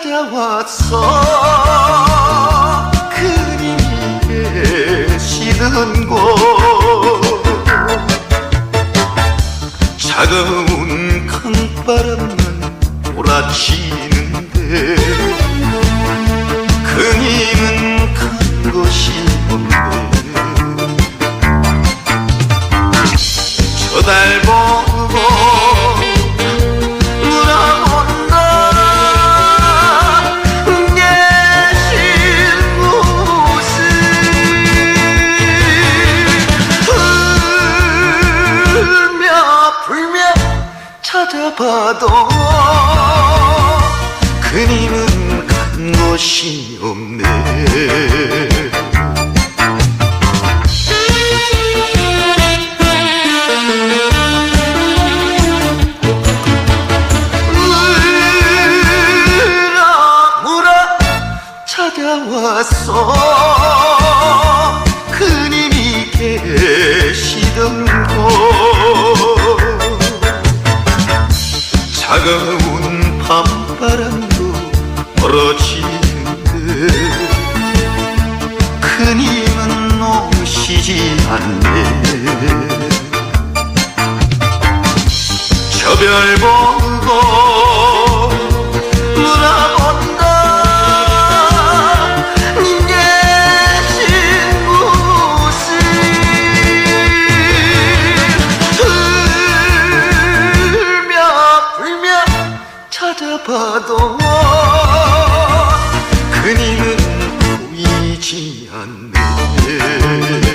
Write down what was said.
찾아왔어. 그님이 계시던 곳. 차가운 강바람만 몰아치는데 그님은 간 곳이 없네. 저달보 찾아봐도 그님은 간 곳이 없네. 찾아왔어. 그님이 계시던 곳 차가운 밤바람도 멀어지는데 그님은 오시지 않네. 저별보 찾아봐도 그님은 보이지 않네